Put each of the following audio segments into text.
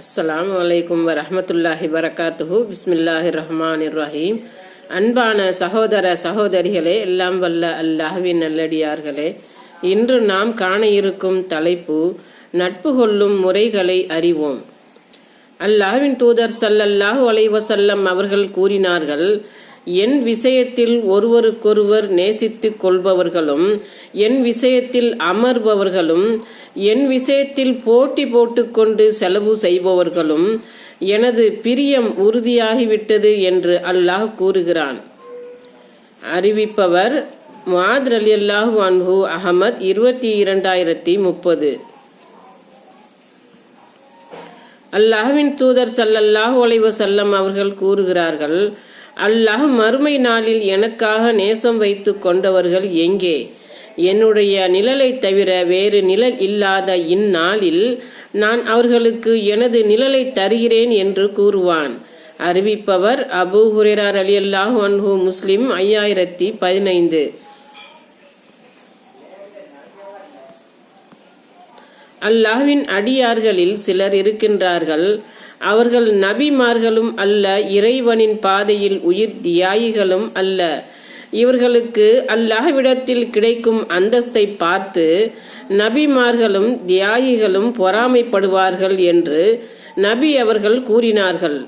அஸ்ஸலாமு அலைக்கும் வரமத்துல்லாஹி வரகாத்துஹு. பிஸ்மில்லாஹி ரஹ்மான் இர்ரஹீம் அன்பான சகோதர சகோதரிகளே எல்லாம் வல்ல அல்லாஹ்வின் நல்லடியார்களே இன்று நாம் காண இருக்கும் தலைப்பு நட்பு கொள்ளும் முறைகளை அறிவோம். அல்லாஹ்வின் தூதர் சல்லல்லாஹு அலைவசல்லம் அவர்கள் கூறினார்கள் என் விஷயத்தில் ஒருவருக்கொருவர் நேசித்துக் கொள்பவர்களும் என் விஷயத்தில் அமர்பவர்களும் என் விஷயத்தில் போட்டி போட்டுக்கொண்டு செலவு செய்பவர்களும் எனது பிரியம் உறுதியாகிவிட்டது என்று அல்லாஹ் கூறுகிறான். அறிவிப்பவர் முஆத் அலி அல்லாஹு அன்ஹு அகமத் இருபத்தி இரண்டாயிரத்தி முப்பது. அல்லாஹ்வின் தூதர் சல்லல்லாஹு அலைவசல்லம் அவர்கள் கூறுகிறார்கள் அல்லாஹ் மறுமை நாளில் எனக்காக நேசம் வைத்து கொண்டவர்கள் எங்கே? என்னுடைய நிழலை தவிர வேறு நிழல் இல்லாத இந்நாளில் நான் அவர்களுக்கு எனது நிழலை தருகிறேன் என்று கூறுவான். அறிவிப்பவர் அபு ஹுரேரார் அலி அல்லாஹ் அன்ஹு முஸ்லிம் ஐயாயிரத்தி பதினைந்து. அல்லாஹ்வின் அடியார்களில் சிலர் இருக்கின்றார்கள். அவர்கள் நபிமார்களும் அல்ல இறைவனின் பாதையில் உயிர் தியாயிகளும் அல்ல. இவர்களுக்கு அல்லாஹ்விடத்தில் கிடைக்கும் அந்தஸ்தை பார்த்து நபிமார்களும் தியாகிகளும் பொறாமைப்படுவார்கள் என்று நபி அவர்கள் கூறினார்கள்.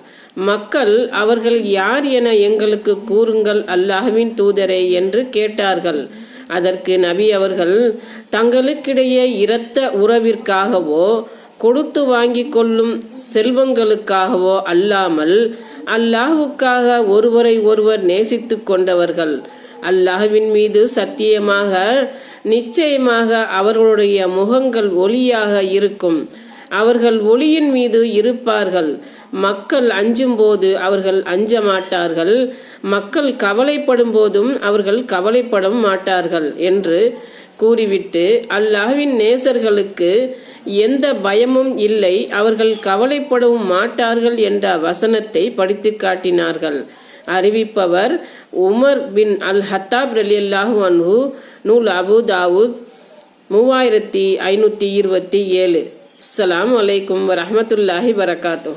மக்கள் அவர்கள் யார் என எங்களுக்கு கூறுங்கள் அல்லாஹ்வின் தூதரே என்று கேட்டார்கள். அதற்கு நபி அவர்கள் தங்களுக்கிடையே இரத்த உறவிற்காகவோ கொடுத்து வாங்கிக் கொள்ளும் செல்வங்களுக்காகவோ அல்லாமல் அல்லாஹுக்காக ஒருவரை ஒருவர் நேசித்து கொண்டவர்கள். அல்லாஹுவின் மீது சத்தியமாக நிச்சயமாக அவர்களுடைய முகங்கள் ஒளியாக இருக்கும். அவர்கள் ஒளியின் மீது இருப்பார்கள். மக்கள் அஞ்சும் போது அவர்கள் அஞ்ச மாட்டார்கள் மக்கள் கவலைப்படும் போதும் அவர்கள் கவலைப்பட மாட்டார்கள் என்று கூறிவிட்டு அல்லாஹ்வின் நேசர்களுக்கு எந்த பயமும் இல்லை அவர்கள் கவலைப்படவும் மாட்டார்கள் என்ற வசனத்தை படித்து காட்டினார்கள். அறிவிப்பவர் உமர் பின் அல் ஹத்தாப் அலி அல்லாஹு அன்ஹு நூல் அபு தாவூத் மூவாயிரத்தி ஐநூற்றி இருபத்தி ஏழு. அஸ்ஸலாமு அலைக்கும் வரமத்துல்லாஹி வரகாத்தூ